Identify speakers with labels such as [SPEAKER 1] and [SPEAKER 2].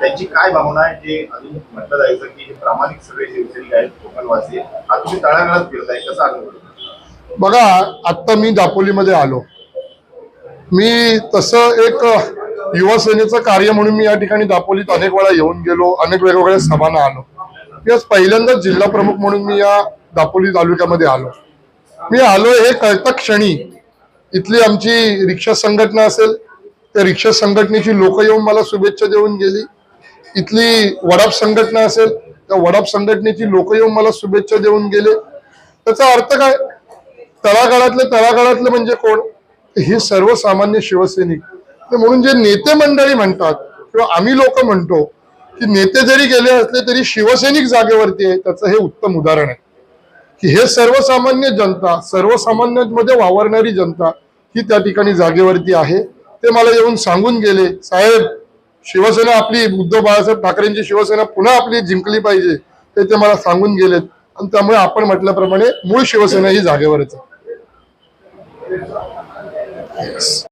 [SPEAKER 1] त्यांची काय भावना आहे जे अजून म्हटलं जायचं की प्रामाणिक सगळे शिवसैनिक आहेत कोकणवासी आता तुम्ही तळागाळात फिरताय कसा अनुभव
[SPEAKER 2] बघा आत्ता मी दापोलीमध्ये आलो. मी तसं एक युवा सेनेचं कार्य म्हणून मी या ठिकाणी दापोलीत अनेक वेळा येऊन गेलो अनेक वेगवेगळ्या सभांना आलो. मी पहिल्यांदाच जिल्हा प्रमुख म्हणून मी या दापोली तालुक्यामध्ये आलो. मी आलो हे कळतं क्षणी इथली आमची रिक्षा संघटना असेल त्या रिक्षा संघटनेची लोक येऊन मला शुभेच्छा देऊन गेली. इथली वडाप संघटना असेल त्या वडाप संघटनेची लोक येऊन मला शुभेच्छा देऊन गेले. त्याचा अर्थ काय? तळागाळातले तळागाळातले म्हणजे कोण? हे सर्वसामान्य शिवसैनिक. म्हणून जे नेते मंडळी म्हणतात किंवा आम्ही लोक म्हणतो की नेते जरी गेले असले तरी शिवसैनिक जागेवरती आहे त्याचं हे उत्तम उदाहरण आहे. की हे सर्वसामान्य जनता सर्वसामान्यांमध्ये वावरणारी जनता ही त्या ठिकाणी जागेवरती आहे. ते मला येऊन सांगून गेले साहेब शिवसेना आपली उद्धव बाळासाहेब ठाकरेंची शिवसेना पुन्हा आपली जिंकली पाहिजे ते ते मला सांगून गेलेत. आणि त्यामुळे आपण म्हटल्याप्रमाणे मूळ शिवसेना ही जागेवरच